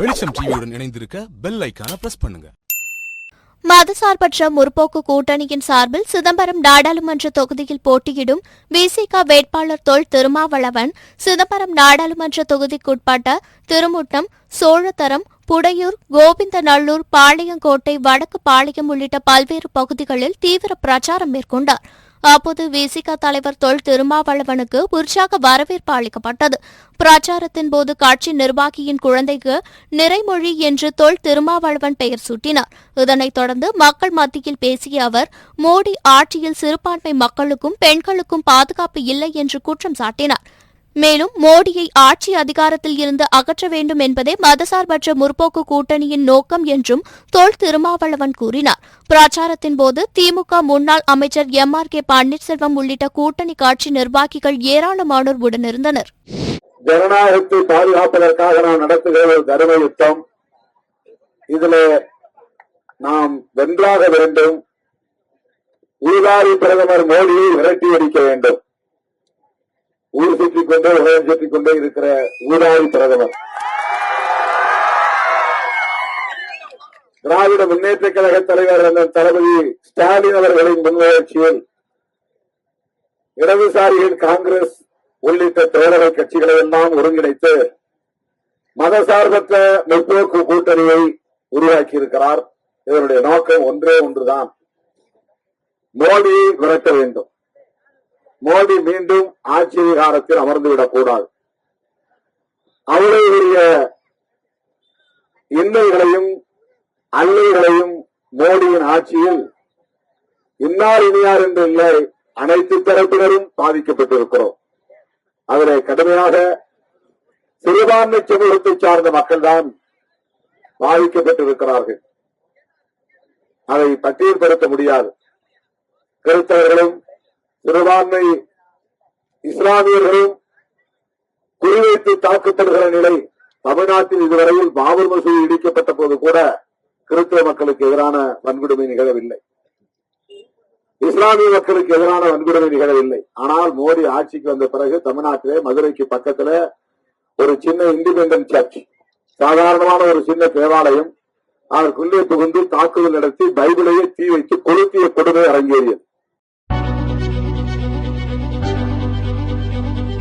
வெளிச்சம் டிவியுடன் இணைந்திருக்க பெல் ஐக்கான பிரஸ் பண்ணுங்க. மதசார்பற்ற முற்போக்கு கூட்டணியின் சார்பில் சிதம்பரம் நாடாளுமன்ற தொகுதியில் போட்டியிடும் விசிக வேட்பாளர் தொல் திருமாவளவன் சிதம்பரம் நாடாளுமன்ற தொகுதிக்குட்பட்ட திருமுட்டம் சோழதரம் புடையூர் கோவிந்தநல்லூர் பாளையங்கோட்டை வடக்கு பாளையம் உள்ளிட்ட பல்வேறு பகுதிகளில் தீவிர பிரச்சாரம் மேற்கொண்டார். அப்போது விசிக தலைவர் தொல் திருமாவளவனுக்கு உற்சாக வரவேற்பு அளிக்கப்பட்டது. பிரச்சாரத்தின் போது கட்சி நிர்வாகியின் குழந்தைக்கு நிறைமொழி என்று தொல் திருமாவளவன் பெயர் சூட்டினார். இதனைத் தொடர்ந்து மக்கள் மத்தியில் பேசிய அவர் மோடி ஆட்சியில் சிறுபான்மை மக்களுக்கும் பெண்களுக்கும் பாதுகாப்பு இல்லை என்று குற்றம் சாட்டினார். மேலும் மோடியை ஆட்சி அதிகாரத்தில் இருந்து அகற்ற வேண்டும் என்பதே மதசார்பற்ற முற்போக்கு கூட்டணியின் நோக்கம் என்றும் தோல் திருமாவளவன் கூறினார். பிரச்சாரத்தின் போது திமுக முன்னாள் அமைச்சர் எம் ஆர் கே பன்னீர்செல்வம் உள்ளிட்ட கூட்டணி கட்சி நிர்வாகிகள் ஏராளமானோர் உடனிருந்தனர். ஜனநாயகத்தை பாதுகாப்பதற்காக நாம் நடத்துகிற ஒரு தர்ம யுத்தம். இதிலே நாம் வென்றாக வேண்டும். ஊதாரி பிரதமர் மோடியை விரட்டி அடிக்க வேண்டும். ஊர் சுற்றிக் கொண்டே உலகம் சுற்றிக் கொண்டே இருக்கிற ஊதாரி பிரதமர். திராவிட முன்னேற்ற கழக தலைவர் அண்ணன் தளபதி ஸ்டாலின் அவர்களின் முன்முயற்சியில் இடதுசாரிகள் காங்கிரஸ் உள்ளிட்ட தோழமை கட்சிகளை எல்லாம் ஒருங்கிணைத்து மதசார்பற்ற முற்போக்கு கூட்டணியை உருவாக்கி இருக்கிறார் இதனுடைய நோக்கம் ஒன்றே ஒன்றுதான். மோடியை விரட்ட வேண்டும். மோடி மீண்டும் ஆட்சி அதிகாரத்தில் அமர்ந்துவிடக் கூடாது. அவருடைய இன்னல்களையும் அல்லைகளையும் மோடியின் ஆட்சியில் இன்னார் இனியார் என்று இல்லை அனைத்து தரப்பினரும் பாதிக்கப்பட்டிருக்கிறோம். அதனை கடுமையாக சிறுபான்மை சமூகத்தை சார்ந்த மக்கள்தான் பாதிக்கப்பட்டிருக்கிறார்கள். அதை பட்டியல்படுத்த முடியாது. கிறிஸ்தவர்களும் சிறுபான்மை இஸ்லாமியர்களும் குறிவைத்து தாக்கப்படுகிற நிலை தமிழ்நாட்டில் இதுவரையில் பாபர் மசூதி இடிக்கப்பட்ட போது கூட கிறிஸ்தவ மக்களுக்கு எதிரான வன்கொடுமை நிகழவில்லை. இஸ்லாமிய மக்களுக்கு எதிரான வன்கொடுமை நிகழவில்லை. ஆனால் மோடி ஆட்சிக்கு வந்த பிறகு தமிழ்நாட்டிலே மதுரைக்கு பக்கத்துல ஒரு சின்ன இண்டிபெண்டன்ட் சர்ச் சாதாரணமான ஒரு சின்ன தேவாலயம் அதற்குள்ளே புகுந்து தாக்குதல் நடத்தி பைபிளையே தீ வைத்து கொளுத்திய கொடுமை அரங்கேறியது. Thank you.